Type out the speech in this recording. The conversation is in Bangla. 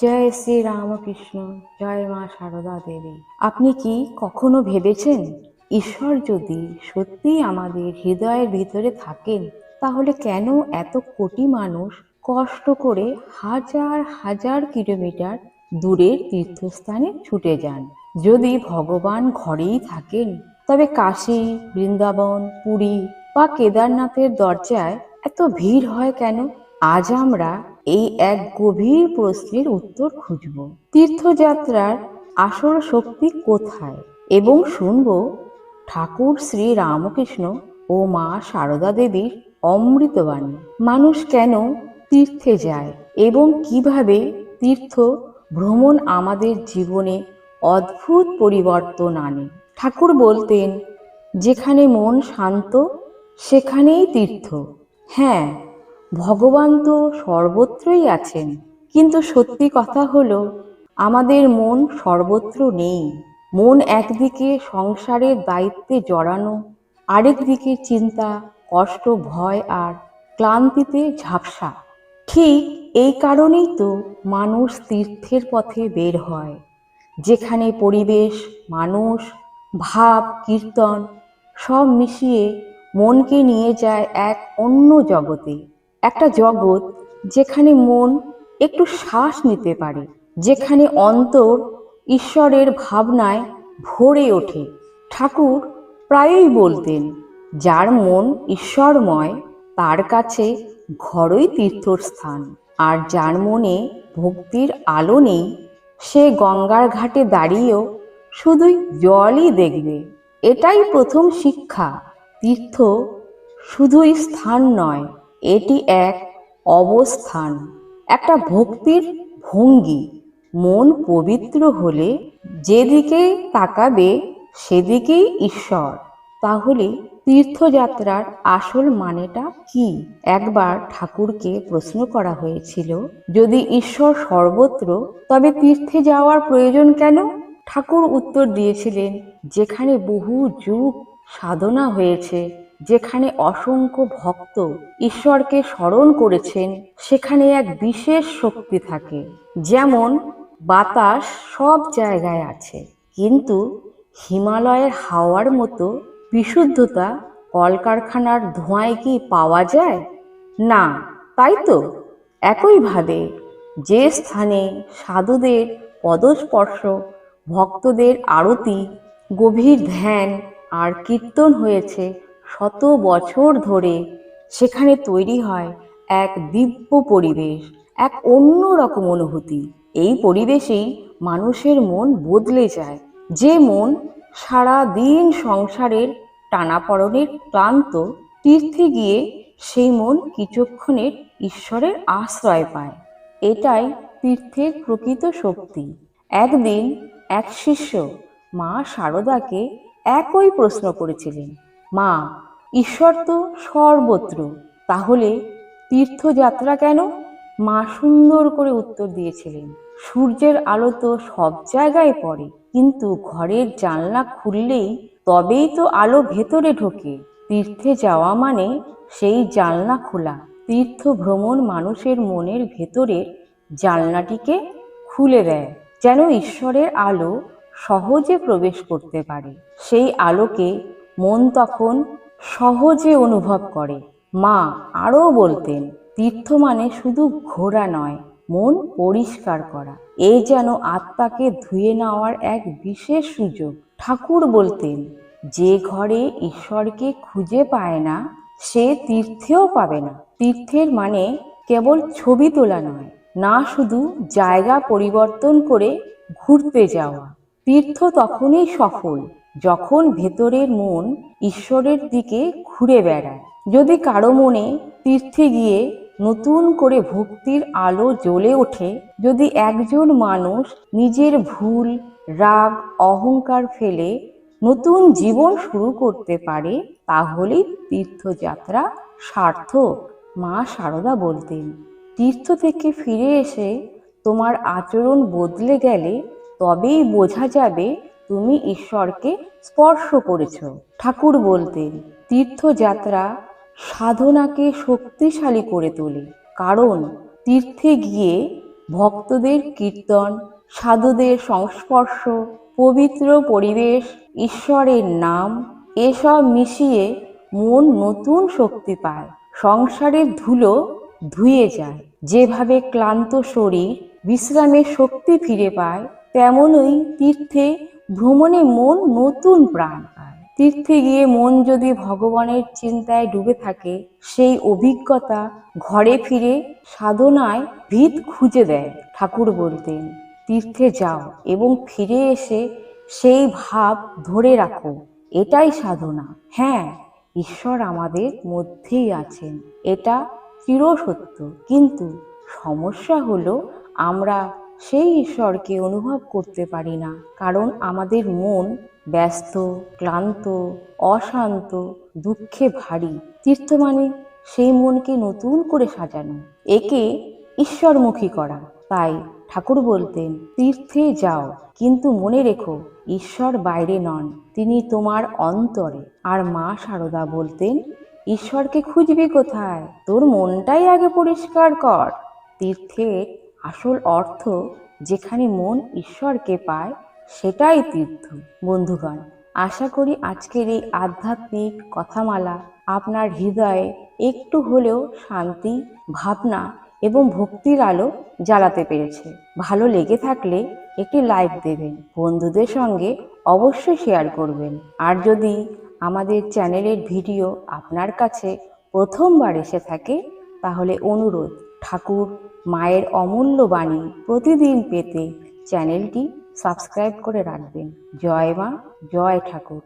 জয় শ্রী রামকৃষ্ণ, জয় মা সারদা দেবী। আপনি কি কখনো ভেবেছেন, ঈশ্বর যদি সত্যিই আমাদের হৃদয়ের ভিতরে থাকেন, তাহলে কেন এত কোটি মানুষ কষ্ট করে হাজার হাজার কিলোমিটার দূরের তীর্থস্থানে ছুটে যান? যদি ভগবান ঘরেই থাকেন, তবে কাশী, বৃন্দাবন, পুরী বা কেদারনাথের দরজায় এত ভিড় হয় কেন? আজ আমরা এই এক গভীর প্রশ্নের উত্তর খুঁজব। তীর্থযাত্রার আসল শক্তি কোথায়? এবং শুনব ঠাকুর শ্রী রামকৃষ্ণ ও মা সারদা দেবীর অমৃতবাণী। মানুষ কেন তীর্থে যায় এবং কীভাবে তীর্থ ভ্রমণ আমাদের জীবনে অদ্ভুত পরিবর্তন আনে? ঠাকুর বলতেন, যেখানে মন শান্ত, সেখানেই তীর্থ। হ্যাঁ ভগবান তো সর্বত্রই আছেন। কিন্তু সত্যি কথা হলো, আমাদের মন সর্বত্র নেই। মন একদিকে সংসারের দায়িত্বে জড়ানো, আরেক দিকে চিন্তা, কষ্ট, ভয় আর ক্লান্তিতে ঝাপসা। ঠিক এই কারণেই তো মানুষ তীর্থের পথে বের হয়, যেখানে পরিবেশ, মানুষ, ভাব, কীর্তন সব মিশিয়ে মনকে নিয়ে যায় এক অন্য জগতে। একটা জগৎ যেখানে মন একটু শ্বাস নিতে পারে, যেখানে অন্তর ঈশ্বরের ভাবনায় ভরে ওঠে। ঠাকুর প্রায়ই বলতেন, যার মন ঈশ্বরময়, তার কাছে ঘরই তীর্থস্থান। আর যার মনে ভক্তির আলো নেই, সে গঙ্গার ঘাটে দাঁড়িয়েও শুধুই জলই দেখবে। এটাই প্রথম শিক্ষা। তীর্থ শুধুই স্থান নয় এটি এক অবস্থান, একটা ভক্তির ভঙ্গি। মন পবিত্র হলে যেদিকে তাকাবে সেদিকেই ঈশ্বর। তাহলে তীর্থযাত্রার আসল মানেটা কি? একবার ঠাকুরকে প্রশ্ন করা হয়েছিল, যদি ঈশ্বর সর্বত্র, তবে তীর্থে যাওয়ার প্রয়োজন কেন? ঠাকুর উত্তর দিয়েছিলেন, যেখানে বহু যুগ সাধনা হয়েছে যেখানে অসংখ্য ভক্ত ঈশ্বরকে স্মরণ করেছেন, সেখানে এক বিশেষ শক্তি থাকে। যেমন, বাতাস সব জায়গায় আছে, কিন্তু হিমালয়ের হাওয়ার মতো বিশুদ্ধতা কলকারখানার ধোঁয়ায় কি পাওয়া যায়? না, তাই তো? একইভাবে, যে স্থানে সাধুদের পদস্পর্শ, ভক্তদের আরতি, গভীর ধ্যান আর কীর্তন হয়েছে শত বছর ধরে সেখানে তৈরি হয় এক দিব্য পরিবেশ, এক অন্য রকম অনুভূতি। এই পরিবেশেই মানুষের মন বদলে যায়। যে মন সারা দিন সংসারের টানাপড়নের ক্লান্ত তীর্থে গিয়ে সেই মন কিছুক্ষণের ঈশ্বরের আশ্রয় পায়। এটাই তীর্থের প্রকৃত শক্তি। একদিন এক শিষ্য মা শারদাকে একই প্রশ্ন করেছিলেন। মা, ঈশ্বর তো সর্বত্র। তাহলে তীর্থযাত্রা কেন? মা সুন্দর করে উত্তর দিয়েছিলেন, সূর্যের আলো তো সব জায়গায় পড়ে, কিন্তু ঘরের জানলা খুললেই তবেই তো আলো ভেতরে ঢোকে। তীর্থে যাওয়া মানে সেই জানলা খোলা তীর্থ ভ্রমণ মানুষের মনের ভেতরের জানলাটিকে খুলে দেয়, যেন ঈশ্বরের আলো সহজে প্রবেশ করতে পারে। সেই আলোকে মন তখন সহজে অনুভব করে। মা আরও বলতেন, তীর্থ মানে শুধু ঘোরা নয়, মন পরিষ্কার করা। এই যেন আত্মাকে ধুয়ে নেওয়ার এক বিশেষ সুযোগ। ঠাকুর বলতেন, যে ঘরে ঈশ্বরকে খুঁজে পায় না, সে তীর্থেও পাবে না। তীর্থের মানে কেবল ছবি তোলা নয়, না শুধু জায়গা পরিবর্তন করে ঘুরতে যাওয়া। তীর্থ তখনই সফল যখন ভেতরের মন ঈশ্বরের দিকে ঘুরে বেড়ায়, যদি কারও মনে তীর্থে গিয়ে নতুন করে ভক্তির আলো জ্বলে ওঠে, যদি একজন মানুষ নিজের ভুল, রাগ, অহংকার ফেলে নতুন জীবন শুরু করতে পারে, তাহলেই তীর্থযাত্রা সার্থক, মা সারদা বলতেন। তীর্থ থেকে ফিরে এসে তোমার আচরণ বদলে গেলে তবেই বোঝা যাবে তুমি ঈশ্বরকে স্পর্শ করেছ। ঠাকুর বলতেন, তীর্থযাত্রা সাধনাকে শক্তিশালী করে তোলে। কারণ তীর্থে গিয়ে ভক্তদের কীর্তন, সাধুদের সংস্পর্শ, পবিত্র পরিবেশ, ঈশ্বরের নাম, এসব মিশিয়ে মন নতুন শক্তি পায়। সংসারের ধুলো ধুয়ে যায়। যেভাবে ক্লান্ত শরীর, বিশ্রামের শক্তি ফিরে পায়, তেমনই তীর্থে ভ্রমণে মন নতুন প্রাণ। পায় তীর্থে গিয়ে মন যদি ভগবানের চিন্তায় ডুবে থাকে, সেই অভিজ্ঞতা ঘরে ফিরে সাধনায় ভিত খুঁজে দেয়, ঠাকুর বলতেন। তীর্থে যাও এবং ফিরে এসে সেই ভাব ধরে রাখো, এটাই সাধনা। হ্যাঁ ঈশ্বর আমাদের মধ্যেই আছেন, এটা চিরসত্য। কিন্তু সমস্যা হলো আমরা সেই ঈশ্বরকে অনুভব করতে পারি না, কারণ আমাদের মন ব্যস্ত, ক্লান্ত, অশান্ত, দুঃখে ভারী। তীর্থ মানে সেই মনকে নতুন করে সাজানো, একে ঈশ্বরমুখী করা। তাই ঠাকুর বলতেন, তীর্থে যাও, কিন্তু মনে রেখো, ঈশ্বর বাইরে নন, তিনি তোমার অন্তরে। আর মা সারদা বলতেন, ঈশ্বরকে খুঁজবি কোথায়? তোর মনটাই আগে পরিষ্কার কর। তীর্থের আসল অর্থ যেখানে মন ঈশ্বরকে পায়, সেটাই তীর্থ। বন্ধুগণ, আশা করি আজকের এই আধ্যাত্মিক কথামালা আপনার হৃদয়ে একটু হলেও শান্তি, ভাবনা এবং ভক্তির আলো জ্বালাতে পেরেছে। ভালো লেগে থাকলে একটি লাইক দেবেন, বন্ধুদের সঙ্গে অবশ্যই শেয়ার করবেন। আর যদি আমাদের চ্যানেলের ভিডিও আপনার কাছে প্রথমবার এসে থাকে, তাহলে অনুরোধ ঠাকুর মায়ের অমূল্য বাণী প্রতিদিন পেতে চ্যানেলটি সাবস্ক্রাইব করে রাখবেন। জয় মা জয় ঠাকুর।